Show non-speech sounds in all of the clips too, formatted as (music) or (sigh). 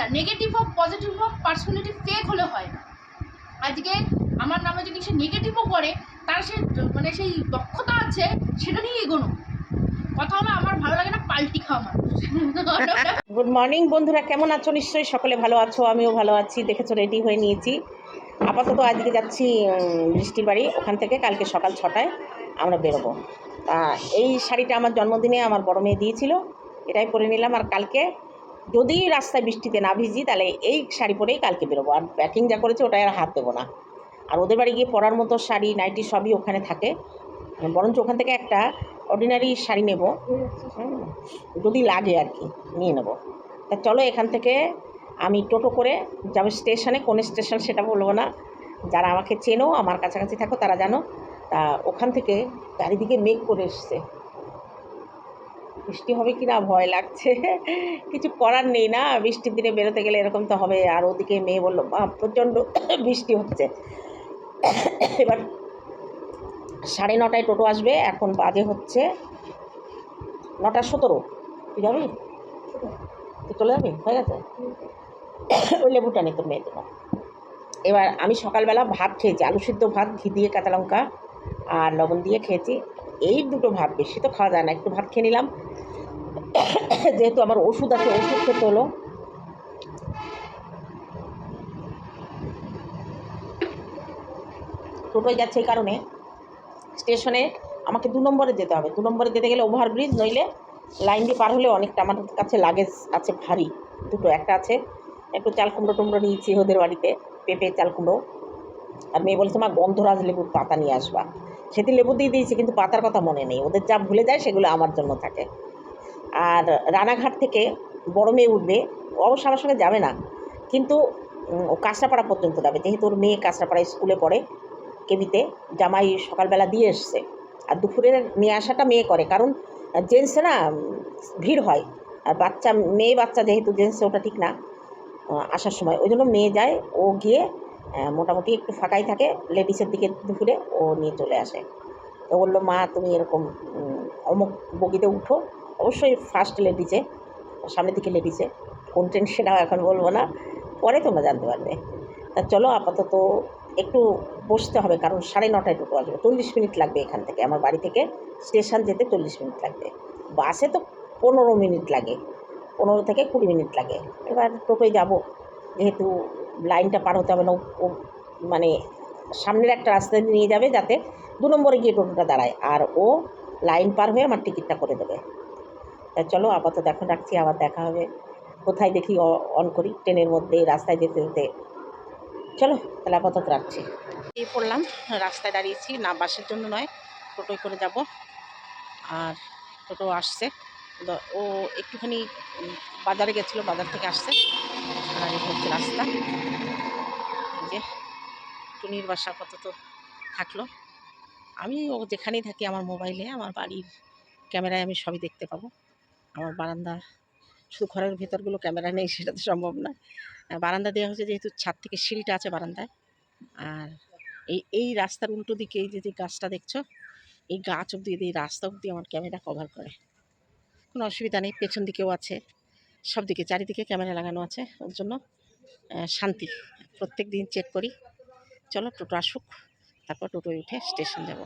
না। নেগেটিভ হোক পজিটিভ হোক পার্সোনালিটি ফেক হলে হয় না। আজকে আমার নামে যদি সে নেগেটিভও করে, তার সে মানে সেই দক্ষতা আছে, সেটা নিয়ে এগোনো। কথা হলো আমার ভালো লাগে না পাল্টি খাওয়া মানুষ। গুড মর্নিং বন্ধুরা, কেমন আছো? নিশ্চয়ই সকলে ভালো আছো, আমিও ভালো আছি, দেখেছ রেডি হয়ে নিয়েছি। আপাতত আজকে যাচ্ছি বৃষ্টির বাড়ি, ওখান থেকে কালকে সকাল ছটায় আমরা বেরোবো। তা এই শাড়িটা আমার জন্মদিনে আমার বড় মেয়ে দিয়েছিল, এটাই পরে নিলাম। আর কালকে যদি রাস্তায় বৃষ্টিতে না ভিজি, তাহলে এই শাড়ি পরেই কালকে বেরোবো। আর প্যাকিং যা করেছে, ওটাই আর হাত দেবো না। আর ওদের বাড়ি গিয়ে পরার মতো শাড়ি নাইটি সবই ওখানে থাকে। বরঞ্চ ওখান থেকে একটা অর্ডিনারি শাড়ি নেব। যদি লাগে আর কি, নিয়ে নেব। তা চলো এখান থেকে আমি টোটো করে যাব স্টেশনে। কোন স্টেশন সেটা বলব না। যারা আমাকে চেনো, আমার কাছাকাছি থাকো, তারা জানো। তা ওখান থেকে চারিদিকে মেঘ করে এসছে। বৃষ্টি হবে কি না ভয় লাগছে। কিছু করার নেই না বৃষ্টির দিনে বেরোতে গেলে এরকম তো হবে। আর ওদিকে মেয়ে বলল "মা, প্রচণ্ড বৃষ্টি হচ্ছে। এবার সাড়ে নটায় টোটো আসবে এখন বাজে হচ্ছে নটা সতেরো। তুই যাবি? তুই চলে যাবি? হয়ে গেছে? ওই লেবুটা নেই তোর মেয়ের জন্য। এবার আমি সকালবেলা ভাত খেয়েছি আলু সিদ্ধ ভাত ঘি দিয়ে কাঁচা লঙ্কা আর লবণ দিয়ে খেয়েছি। এই দুটো ভাত বেশি তো খাওয়া যায় না, একটু ভাত খেয়ে নিলাম। যেহেতু আমার ওষুধ আছে, ওষুধ খেতে হলো। টোটোয় যাচ্ছে এই কারণে। স্টেশনে আমাকে দু নম্বরে যেতে হবে। দু নম্বরে যেতে গেলে ওভারব্রিজ নইলে লাইন দিয়ে পার হলে অনেকটা আমার কাছে লাগেজ আছে ভারী। দুটো, একটা আছে। একটু চাল কুমড়ো টুমড়ো নিয়েছি ওদের বাড়িতে, পেঁপে চাল কুমড়ো। আর মেয়ে বলছে, মা, গন্ধরাজ লেবুর পাতা নিয়ে আসবা। সেদিন লেবু দিয়ে দিয়েছি, কিন্তু পাতার কথা মনে নেই। ওদের যা ভুলে যায় সেগুলো আমার জন্য থাকে। আর রানাঘাট থেকে বড় মেয়ে উঠবে অবশ্য আমার সঙ্গে যাবে না, কিন্তু ও কাঁচরাপাড়া পর্যন্ত যাবে। যেহেতু ওর মেয়ে কাঁচরাপাড়া স্কুলে পড়ে, কেবিতে, জামাই সকালবেলা দিয়ে এসছে। আর দুপুরে নিয়ে আসাটা মেয়ে করে, কারণ জেন্টসে না ভিড় হয়। আর বাচ্চা, মেয়ে বাচ্চা যেহেতু জেন্টসে, ওটা ঠিক না আসার সময়। ওই জন্য মেয়ে যায়, ও গিয়ে মোটামুটি একটু ফাঁকাই থাকে লেডিসের দিকে দুপুরে ও নিয়ে চলে আসে। তো বলল, মা, তুমি এরকম অমুক বগিতে উঠো। অবশ্যই ফার্স্ট লেডিসে সামনের দিকে লেডিসে কোন ট্রেন সেটাও এখন বলব না, পরে তোমরা জানতে পারবে। তা চলো, আপাতত একটু বসতে হবে, কারণ সাড়ে নটায় টোটো আসবে, চল্লিশ মিনিট লাগবে এখান থেকে, আমার বাড়ি থেকে স্টেশন যেতে চল্লিশ মিনিট লাগবে। বাসে তো পনেরো মিনিট লাগে, পনেরো থেকে কুড়ি মিনিট লাগে, এবার টোটোয় যাব, যেহেতু লাইনটা পার হতে হবে না, ও- মানে সামনের একটা রাস্তা নিয়ে যাবে যাতে দু নম্বরে গিয়ে টোটোটা দাঁড়ায়। আর ও লাইন পার হয়ে আমার টিকিটটা করে দেবে। তা চলো, আপাতত এখন রাখছি, আবার দেখা হবে। কোথায় দেখি অন করি, ট্রেনের মধ্যে, রাস্তায় যেতে যেতে। চলো, তাহলে আপাতত রাখছি। এই পড়লাম, রাস্তায় দাঁড়িয়েছি, না বাসের জন্য নয়, টোটোয় করে যাব। আর টোটো আসছে। ও একটুখানি বাজারে গেছিল, বাজার থেকে আসছে। এই হচ্ছে রাস্তা যে টুনির বাসা আপাতত থাকল। আমি ও যেখানেই থাকি, আমার মোবাইলে, আমার বাড়ির ক্যামেরায় আমি সবই দেখতে পাবো। আমার বারান্দা, শুধু ঘরের ভেতরগুলো ক্যামেরা নেই, সেটা তো সম্ভব না। বারান্দা দেওয়া হয়েছে যেহেতু ছাদ থেকে সিঁড়িটা আছে বারান্দায়। আর এই এই রাস্তার উল্টো দিকে, এই যে যে গাছটা দেখছ, এই গাছ অবধি, এই রাস্তা অবধি আমার ক্যামেরা কভার করে। কোনো অসুবিধা নেই, পেছন দিকেও আছে। সব দিকে, চারিদিকে ক্যামেরা লাগানো আছে ওর জন্য। শান্তি, প্রত্যেক দিন চেক করি। চলো, টোটো আসুক, তারপর টোটোয় উঠে স্টেশন যাব।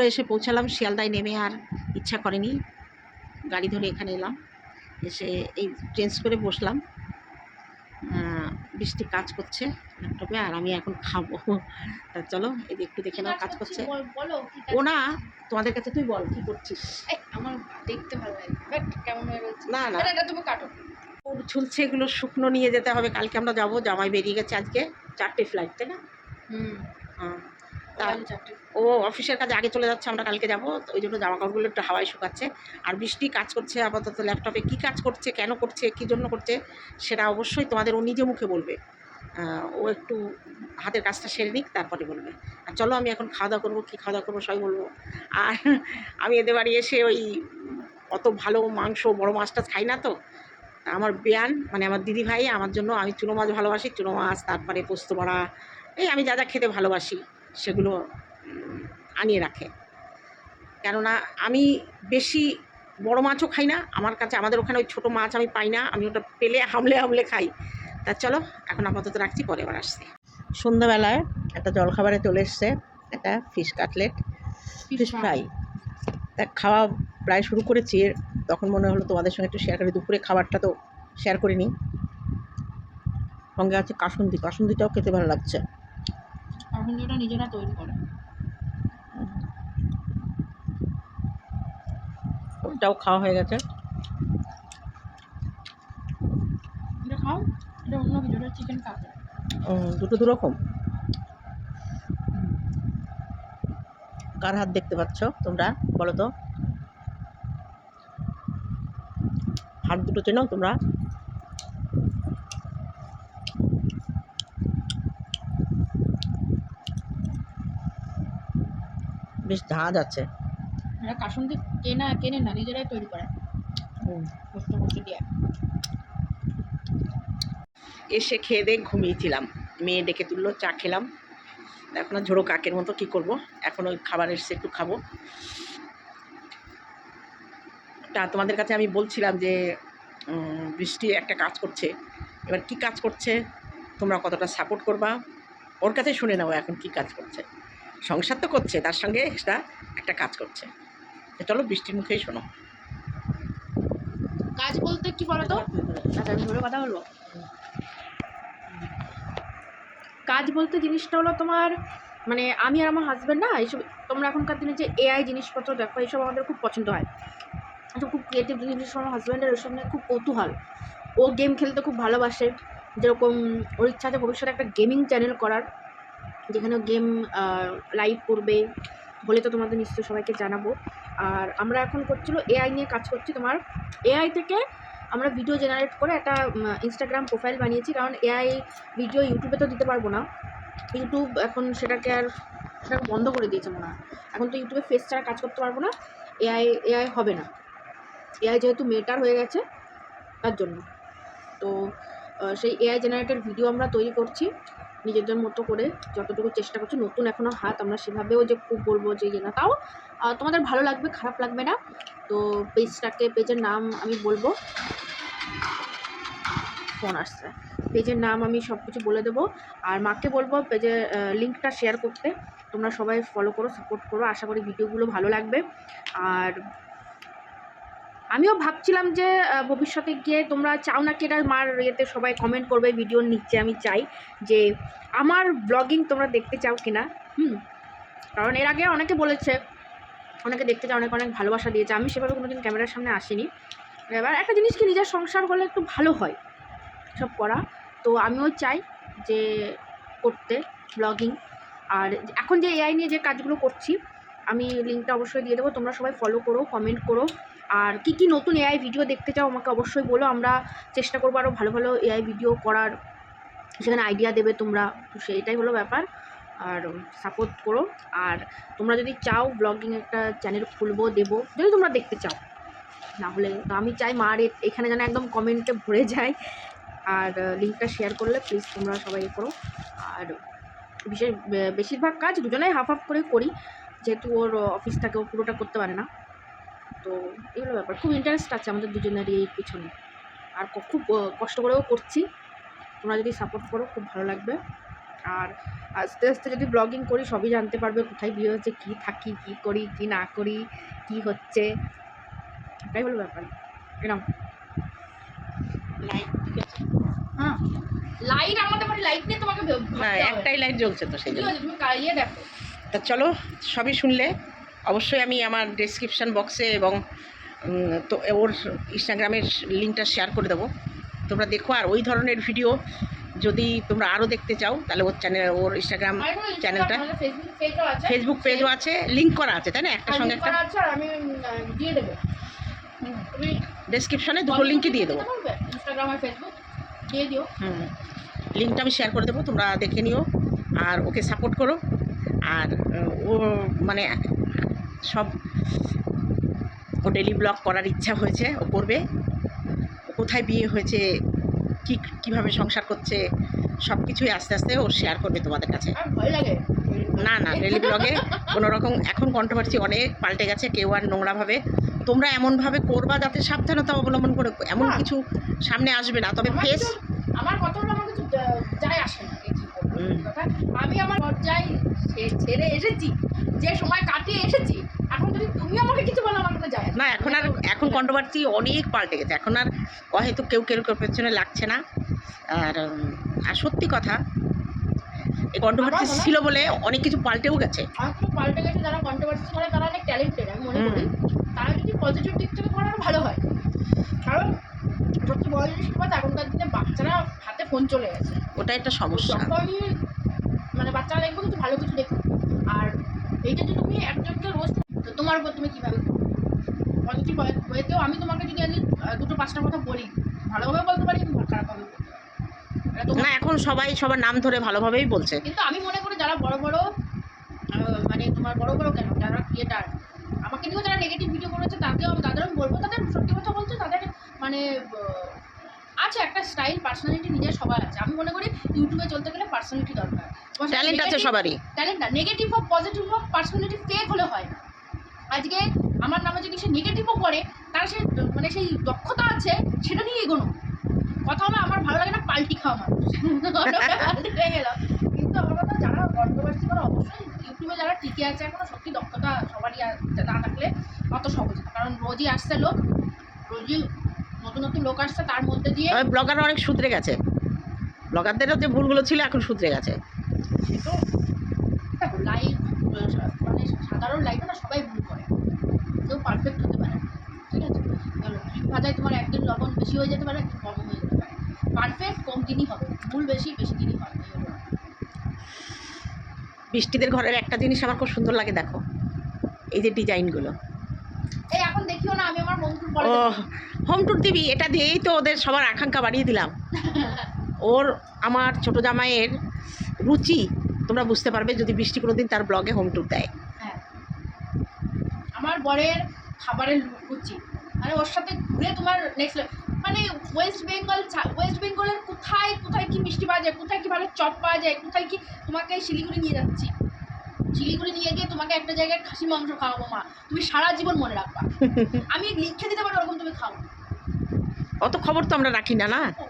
হলো এসে পৌঁছালাম শিয়ালদায় নেমে আর ইচ্ছা করেনি। গাড়ি ধরে এখানে এলাম এসে এই চেঞ্জ করে বসলাম। বৃষ্টি কাজ করছে ল্যাপটপে আর আমি এখন খাব। তা চলো এই একটু দেখে নাও কাজ করছে। ও না তোমাদের কাছে তুই বল কি করছিস? আমার দেখতে ভালো লাগে বাট কেমন না না। এটা তুমি কাটো। ঝুলছে এগুলো শুকনো নিয়ে যেতে হবে। কালকে আমরা যাব জামাই বেরিয়ে গেছে আজকে। চারটে ফ্লাইট তাই না? হুম হ্যাঁ তা বিকাল চারটে ও অফিসের কাজে আগে চলে যাচ্ছে আমরা কালকে যাব। তো ওই জন্য জামা কাপড়গুলো একটু হাওয়ায় শুকাচ্ছে। আর বৃষ্টি কাজ করছে আপাতত ল্যাপটপে। কী কাজ করছে কেন করছে কী জন্য করছে সেটা অবশ্যই তোমাদের ও নিজে মুখে বলবে। ও একটু হাতের কাজটা সেরে নিক তারপরে বলবে। আর চলো আমি এখন খাওয়া দাওয়া করব কী খাওয়া দাওয়া করব সবাই বলব। আর আমি এদের বাড়ি এসে ওই অত ভালো মাংস বড় মাছটা খাই না তো। আমার বেয়ান মানে আমার দিদি ভাই আমার জন্য আমি চুনো মাছ ভালোবাসি চুনো মাছ তারপরে পোস্ত বড়া এই আমি যা যা খেতে ভালোবাসি। সেগুলো আনিয়ে রাখে। কেননা আমি বেশি বড় মাছও খাই না আমার কাছে আমাদের ওখানে ওই ছোটো মাছ আমি পাই না আমি ওটা পেলে হামলে হামলে খাই। তা চলো এখন আপাতত রাখছি পরে আবার আসছি। সন্ধ্যাবেলায় একটা জলখাবারে চলে এসছে একটা ফিশ কাটলেট ফিশ ফ্রাই তা খাওয়া প্রায় শুরু করেছি তখন মনে হলো তোমাদের সঙ্গে একটু শেয়ার করি দুপুরে খাবারটা তো শেয়ার করিনি। সঙ্গে আছে কাসুন্দি কাসুন্দিটাও খেতে ভালো লাগছে। এখন যেটা নিজেরা তৈরি করে। ওটাও খাওয়া হয়ে গেছে। এটা খাও এটা অন্য কিছু এটা চিকেন উম, দুটো দু রকম কার হাত দেখতে পাচ্ছ তোমরা বলো তো? হাত দুটো চেনো তোমরা? বেশ ঝাঁজ আছে। এটা কাসুন্দি কেনা কেনে না নিজেরাই তৈরি করে। হুম। কষ্ট দিয়ে। এসে খেয়ে দিয়ে ঘুমিয়েছিলাম। মেয়ে ডেকে তুললো চা খেলাম। এখন আর ঝোড়ো কাকের মতো কি করব? এখন ওই খাবার এসে একটু খাব। তা তোমাদের কাছে আমি বলছিলাম যে বৃষ্টি একটা কাজ করছে। এবার কি কাজ করছে? তোমরা কতটা সাপোর্ট করবা? ওর কাছে শুনে নাও এখন কি কাজ করছে। সংসার তো করছে তার সঙ্গে এক্সট্রা একটা কাজ করছে। তো চলো বৃষ্টির মুখেই শোনো। কাজ বলতে কি বলো তো আচ্ছা আমি ধরে কথা বলব? কাজ বলতে জিনিসটা হলো তোমার মানে আমি আর আমার হাজব্যান্ড না এইসব তোমরা এখনকার দিনে যে এআই জিনিসপত্র দেখো এইসব আমাদের খুব পছন্দ হয়। এসব খুব ক্রিয়েটিভ জিনিস আমার হাজব্যান্ডের ওইসব নিয়ে খুব কৌতূহল। ও গেম খেলতে খুব ভালোবাসে। যেরকম ওর ইচ্ছা আছে ভবিষ্যতে একটা গেমিং চ্যানেল করার। যেখানে গেম লাইভ করবে বলে তো তোমাদের নিশ্চয়ই সবাইকে জানাব। আর আমরা এখন করছিল এআই নিয়ে কাজ করছি তোমার। এআই থেকে আমরা ভিডিও জেনারেট করে একটা ইনস্টাগ্রাম প্রোফাইল বানিয়েছি, কারণ এআই ভিডিও ইউটিউবে তো দিতে পারব না। ইউটিউব এখন সেটাকে আর সেটাকে বন্ধ করে দিয়েছে মনে এখন তো ইউটিউবে ফেস ছাড়া কাজ করতে পারব না। এআই এআই হবে না। এআই যেহেতু মেটার হয়ে গেছে তার জন্য। তো সেই এআই জেনারেটেড ভিডিও আমরা তৈরি করছি। নিজেদের মতো করে যতটুকু চেষ্টা করছি, নতুন এখনও হাত আমরা সেভাবেও যে খুব বলব যে ইয়ে না, তাও তোমাদের ভালো লাগবে, খারাপ লাগবে না। তো পেজটাকে, পেজের নাম আমি বলব। ফোন আসছে। পেজের নাম আমি সব কিছু বলে দেবো। আর মাকে বলব পেজের লিঙ্কটা শেয়ার করতে। তোমরা সবাই ফলো করো সাপোর্ট করো। আশা করি ভিডিওগুলো ভালো লাগবে। আর আমিও ভাবছিলাম যে ভবিষ্যতে গিয়ে তোমরা চাও না এটা মার ইয়েতে সবাই কমেন্ট করবে ভিডিওর নিচে, আমি চাই যে, আমার ব্লগিং তোমরা দেখতে চাও কিনা, হুম? কারণ এর আগে অনেকে বলেছে, অনেকে দেখতে চাও অনেক অনেক ভালোবাসা দিয়েছে, আমি সেভাবে কোনোদিন ক্যামেরার সামনে আসিনি। এবার একটা জিনিস কি, নিজের সংসার হলে একটু ভালো হয়, সব করা। তো আমিও চাই যে, করতে ব্লগিং আর এখন যে এআই নিয়ে যে কাজগুলো করছি, আমি লিঙ্কটা অবশ্যই দিয়ে দেবো, তোমরা সবাই ফলো করো কমেন্ট করো। আর কি কি নতুন এআই ভিডিও দেখতে চাও আমাকে অবশ্যই বলো। আমরা চেষ্টা করব আরও ভালো ভালো এআই ভিডিও করার। সেখানে আইডিয়া দেবে তোমরা। তো সেইটাই হলো ব্যাপার। আর সাপোর্ট করো। আর তোমরা যদি চাও ব্লগিং একটা চ্যানেল খুলবো, দেবো, যদি তোমরা দেখতে চাও। না হলে তো আমি চাই মার এখানে যেন একদম কমেন্টে ভরে যায়। আর লিঙ্কটা শেয়ার করলে প্লিজ তোমরা সবাই করো। আর বিশেষ বেশিরভাগ কাজ দুজনেই হাফ হাফ করে করি। যেহেতু ওর অফিস থাকে, ও পুরোটা করতে পারে না। তো এগুলো ব্যাপার। খুব ইন্টারেস্ট আছে আমাদের দুজনেরই এই পিছনে। আর খুব কষ্ট করেও করছি। তোমরা যদি সাপোর্ট করো খুব ভালো লাগবে। আর আস্তে আস্তে যদি ব্লগিং করি সবই জানতে পারবে কোথায় বিয়ে হচ্ছে কী থাকি কী করি কী না করি কী হচ্ছে। এটাই হলো ব্যাপার। এরকম লাইট হ্যাঁ। লাইট আমাদের বাড়ি লাইট নিয়ে তোমাকে হবে। একটাই লাইট জ্বলছে তো সেই জন্য। ইয়ে দেখো। তা চলো সবই শুনলে। অবশ্যই আমি আমার ডেসক্রিপশান বক্সে এবং তো ওর ইনস্টাগ্রামের লিঙ্কটা শেয়ার করে দেবো। তোমরা দেখো আর ওই ধরনের ভিডিও যদি তোমরা আরও দেখতে চাও তাহলে ওর চ্যানেল ওর ইনস্টাগ্রাম চ্যানেলটা ফেসবুক পেজও আছে। লিঙ্ক করা আছে তাই না? একটা সঙ্গে একটা। ডেসক্রিপশনে দুটো লিঙ্কই দিয়ে দেবো। দিয়ে দিও। হুম। লিঙ্কটা আমি শেয়ার করে দেবো তোমরা দেখে নিও আর ওকে সাপোর্ট করো। আর ও মানে সব ও ডেলি ব্লগ করার ইচ্ছা হয়েছে ও করবে ও কোথায় বিয়ে হয়েছে কী কীভাবে সংসার করছে সব কিছুই আস্তে আস্তে ও শেয়ার করবে তোমাদের কাছে। না না ডেলি ব্লগে কোনো রকম এখন কন্ট্রোভার্সি অনেক পাল্টে গেছে কেউ আর নোংরাভাবে তোমরা এমনভাবে করবা যাতে সাবধানতা অবলম্বন করে এমন। কিছু সামনে আসবে না। তবে ফেস আমার কথা হলো আমার কিছু যায় আসে না। আমি আমার ছে- ছেড়ে এসেছি। যে সময় কাটিয়ে এসেছি এখন যদি তুমি আমাকে কিছু বলো আমার কোনো যায় না এখন আর এখন কন্ট্রোভার্সি অনেক পাল্টে গেছে। এখন আর হয়তো কেউ কেউ কেউ পেছনে লাগছে না। আর আর সত্যি কথা এই কন্ট্রোভার্সি ছিল বলে অনেক কিছু পাল্টেও গেছে। পাল্টে গেছে যারা কন্ট্রোভার্সি করে তারা অনেক ট্যালেন্টেড আমি মনে করি। তারা যদি পজিটিভ দিক থেকে করে ভালো হয়। কারণ সবচেয়ে বড় জিনিস কি বলতো, এখনকার দিনে বাচ্চারা হাতে ফোন চলে গেছে। ওটা একটা সমস্যা। মানে বাচ্চারা দেখব কিছু ভালো কিছু দেখো আর এইটা যে তুমি একজনকে রোজ তো তোমার উপর তুমি কীভাবে পজিটিভ হয়েতেও আমি তোমাকে যদি আজ দুটো পাঁচটা কথা বলি ভালোভাবে বলতে পারি খারাপভাবে না এখন সবাই সবার নাম ধরে ভালোভাবেই বলছে। কিন্তু আমি মনে করি যারা বড় বড় মানে তোমার বড় বড় কেন যারা ক্রিয়েটার আমাকে নিয়েও যারা নেগেটিভ ভিডিও করেছে তাকেও আমি তাদের আমি বলব তাদের সত্যি কথা বলতে তাদের মানে আছে একটা স্টাইল পার্সোনালিটি নিজের সবার আছে। আমি মনে করি ইউটিউবে চলতে গেলে পার্সোনালিটি দরকার। ট্যালেন্ট আছে সবারই। ট্যালেন্ট না নেগেটিভ হোক পজিটিভ হোক পার্সোনালিটি ফেক হলে হয় না। আজকে আমার নামে যদি সে নেগেটিভও করে তার সে মানে সেই দক্ষতা আছে সেটা নিয়ে এগোনো। কথা হলো আমার ভালো লাগে না পাল্টি খাওয়া মানুষ। হয়ে (laughs) কিন্তু আমার কথা যারা কন্ট্রোভার্সি করে অবশ্যই ইউটিউবে যারা টিকে আছে এখনও সত্যি দক্ষতা সবারই না থাকলে অত সহজ না। কারণ রোজই আসছে লোক রোজই নতুন নতুন লোক আসছে তার মধ্যে দিয়ে ব্লগার অনেক শুধরে গেছে। ব্লগারদেরও যে ভুলগুলো ছিল এখন শুধরে গেছে। তো দেখো লাইফ মানে সাধারণ লাইফে না সবাই ভুল করে। কেউ পারফেক্ট হতে পারে ঠিক আছে? ডিম ভাজায় তোমার একদিন লবণ বেশি হয়ে যেতে পারে একদিন কম হয়ে যেতে পারে। পারফেক্ট কম দিনই হবে ভুল বেশি বেশি দিনই হবে এই বৃষ্টিদের ঘরের একটা জিনিস আমার খুব সুন্দর লাগে দেখো এই যে ডিজাইনগুলো এই এখন দেখিও না আমি আমার ও হোম ট্যুর দিবি এটা দিয়েই তো ওদের সবার আকাঙ্ক্ষা বাড়িয়ে দিলাম। (laughs) ওর আমার ছোট জামাইয়ের রুচি তোমরা বুঝতে পারবে যদি বৃষ্টি কোনো দিন তার ব্লগে হোম ট্যুর দেয়। হ্যাঁ। আমার বরের খাবারের রুচি। মানে ওর সাথে ঘুরে তোমার নেক্সট মানে ওয়েস্ট বেঙ্গল ওয়েস্ট বেঙ্গলের কোথায় কোথায় কি মিষ্টি পাওয়া যায় কোথায় কি ভালো চপ পাওয়া যায় কোথায় কি তোমাকে শিলিগুড়ি নিয়ে যাচ্ছি। শিলিগুড়ি নিয়ে গিয়ে তোমাকে একটা জায়গায় খাসি মাংস খাওয়াবো মা। তুমি সারা জীবন মনে রাখবা। আমি লিখে দিতে পারো ওরকম তুমি খাও। অত খবর তো আমরা রাখি না না? ও-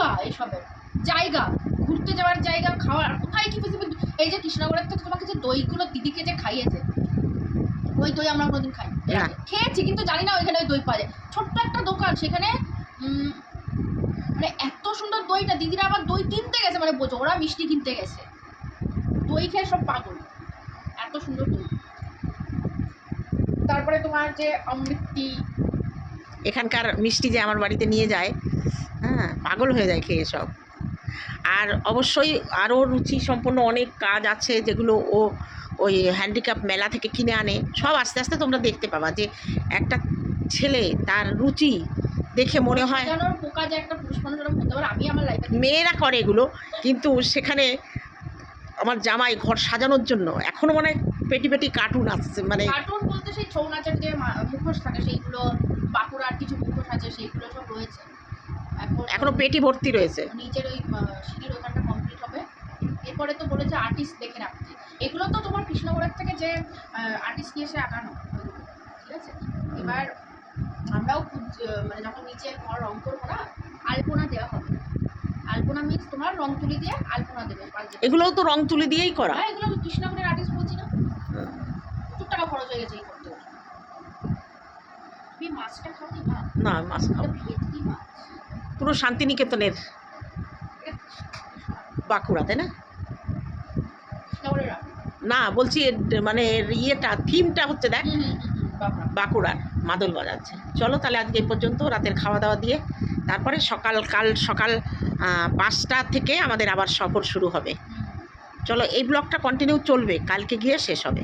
মানে এসবের জায়গা ঘুরতে যাওয়ার জায়গা খাওয়ার কোথায় কি বেশি এই যে কৃষ্ণনগরের থেকে তোমাকে যে দইগুলো দিদিকে যে খাইয়েছে ওই দই আমরা কোনোদিন খাই খেয়েছি কিন্তু জানি না ওইখানে ওই দই পাওয়া যায়। ছোট্ট একটা দোকান সেখানে মানে এত সুন্দর দইটা দিদিরা আবার দই কিনতে গেছে মানে বোঝো ওরা মিষ্টি কিনতে গেছে। দই খেয়ে সব পাগল। এত সুন্দর দই। তারপরে তোমার যে অমৃতি এখানকার মিষ্টি যে আমার বাড়িতে নিয়ে যায় হ্যাঁ পাগল হয়ে যায় খেয়ে সব। আর অবশ্যই আরও রুচি সম্পন্ন অনেক কাজ আছে যেগুলো ও ওই হ্যান্ডিক্যাপ মেলা থেকে কিনে আনে। সব আস্তে আস্তে তোমরা দেখতে পাবা যে একটা ছেলে তার রুচি দেখে মনে হয় মেয়েরা করে এগুলো কিন্তু সেখানে আমার জামাই ঘর সাজানোর জন্য এখনও মনে পেটি পেটি কার্টুন আসছে মানে কার্টুন বলতে সেই ছৌ নাচের যে মুখোশ থাকে সেইগুলো বাঁকুড়ার কিছু মুখোশ আছে সেইগুলো সব রয়েছে। এখন পেটি ভর্তি রয়েছে। নিচের ওই সিঁড়ির ওখানটা কমপ্লিট হবে। এরপরে তো বলেছে আর্টিস্ট দেখে রাখতে। এগুলো তো তোমার কৃষ্ণনগরের থেকে যে আর্টিস্ট নিয়ে এসে আঁকানো ঠিক আছে? এবার আমরাও খুব মানে যখন নিচে ঘর রং করব না আলপনা দেওয়া হবে। আলপনা মিক্স তোমার রং তুলি দিয়ে আলপনা দেবে। এগুলোও তো রং তুলি দিয়েই করা। হ্যাঁ এগুলো আমি কৃষ্ণনগরের আর্টিস্ট বলছি না। প্রচুর টাকা খরচ হয়ে গেছে এই করতে। তুমি মাছটা খাও কি না মাছ খাও। ভেটকি মাছ। পুরো শান্তিনিকেতনের বাঁকুড়া তাই না? না বলছি এর মানে এর ইয়েটা থিমটা হচ্ছে দেখ। বাঁকুড়ার মাদল বাজাচ্ছে। চলো তাহলে আজকে এই পর্যন্ত রাতের খাওয়া দাওয়া দিয়ে। তারপরে সকাল কাল সকাল পাঁচটা থেকে আমাদের আবার সফর শুরু হবে। চলো এই ব্লগটা কন্টিনিউ চলবে কালকে গিয়ে শেষ হবে।